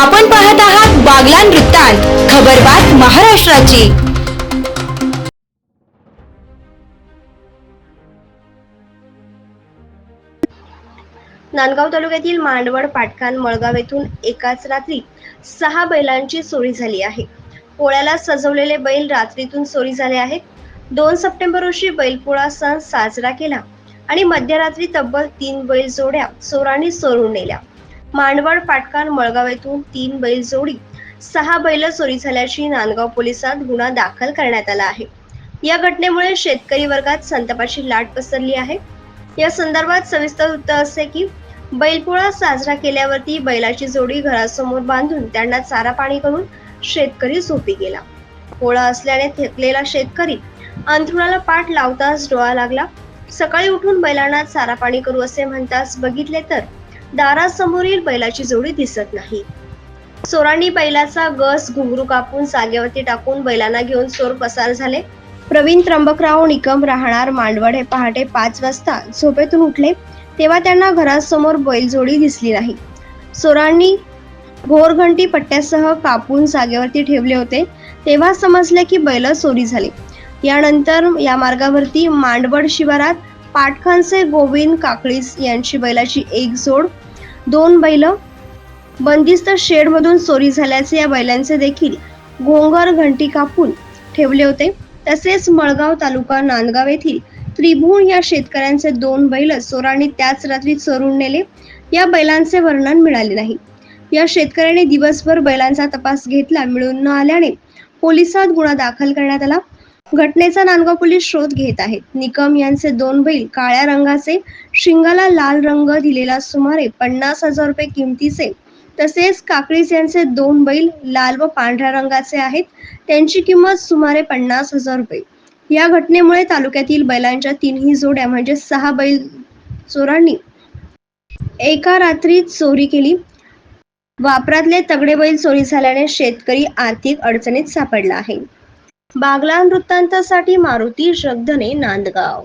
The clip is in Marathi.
आपण पाहत आहात बागलान वृत्तांत खबरबात महाराष्ट्राची. नांदगाव तालुक्यातील मांडवड पाटखान मळगाव येथून एकाच रात्री सहा बैलांची चोरी झाली आहे. पोळ्याला सजवलेले बैल रात्रीतून चोरी झाले आहेत. दोन सप्टेंबर रोजी बैलपोळा सण साजरा केला आणि मध्यरात्री तब्बल तीन बैल जोड्या चोरांनी चोरून नेल्या. मांडवड पाटखान मळगाव येथून तीन बैल जोडी सहा बैल चोरी झाल्याची नांदगाव पोलिसात गुन्हा दाखल करण्यात आला आहे. या घटनेमुळे शेतकरी वर्गात संतापाची लाट पसरली आहे. या संदर्भात सविस्तर वृत्त असे की बैलपोळा साजरा केल्यावरती बैलाची जोडी घरासमोर बांधून त्यांना चारा पाणी करून शेतकरी झोपी गेला. पोळा असल्याने थकलेला शेतकरी अंथरुणाला पाठ लावताच डोळा लागला. सकाळी उठून बैलांना चारा पाणी करू असे म्हणताच बघितले तर दारासमोरील बैलाची जोडी दिसत नाही. चोरांनी बैलाचा गस घुंगरू कापून जागेवरती टाकून बैलांना घेऊन चोर पसार झाले. प्रवीण त्र्यंबकराव निकम राहणार मांडवड हे पहाटे पाच वाजता झोपेतून उठले. तेव्हा त्यांना घरासमोर बैलजोडी दिसली नाही. चोरांनी घोरघंटी पट्ट्यासह कापून जागेवरती ठेवले होते. तेव्हा समजले की बैल चोरी झाली. यानंतर या मार्गावरती मांडवड शिवारात पाटखांचे गोविंद काकळीस यांची बैलाची एक जोड दोन बैल बंदिस्त शेडमधून चोरी झाल्याचे या बैलांचे देखील घोंगर घंटी कापून ठेवले होते. तसेच मळगाव तालुका नांदगाव येथील त्रिभुवन या शेतकऱ्यांचे दोन बैल चोरांनी त्याच रात्री चोरून नेले. या बैलांचे वर्णन मिळाले नाही. या शेतकऱ्याने दिवसभर बैलांचा तपास घेतला मिळून न आल्याने पोलिसात गुन्हा दाखल करण्यात आला. घटनेचा नांदगाव पोलीस शोध घेत आहेत. निकम यांचे दोन बैल काळ्या रंगाचे शिंगाला लाल रंग दिलेला सुमारे पन्नास हजार रुपये किमतीचे. तसेच काकळीस यांचे दोन बैल लाल व पांढऱ्या रंगाचे आहेत. त्यांची किंमत सुमारे पन्नास हजार रुपये. या घटनेमुळे तालुक्यातील बैलांच्या तीनही जोड्या म्हणजे सहा बैल चोरांनी एका रात्रीत चोरी केली. वापरातले तगडे बैल चोरी झाल्याने शेतकरी आर्थिक अडचणीत सापडला आहे. बागला वृत्तांतासाठी मारुती श्रद्धने नांदगाव.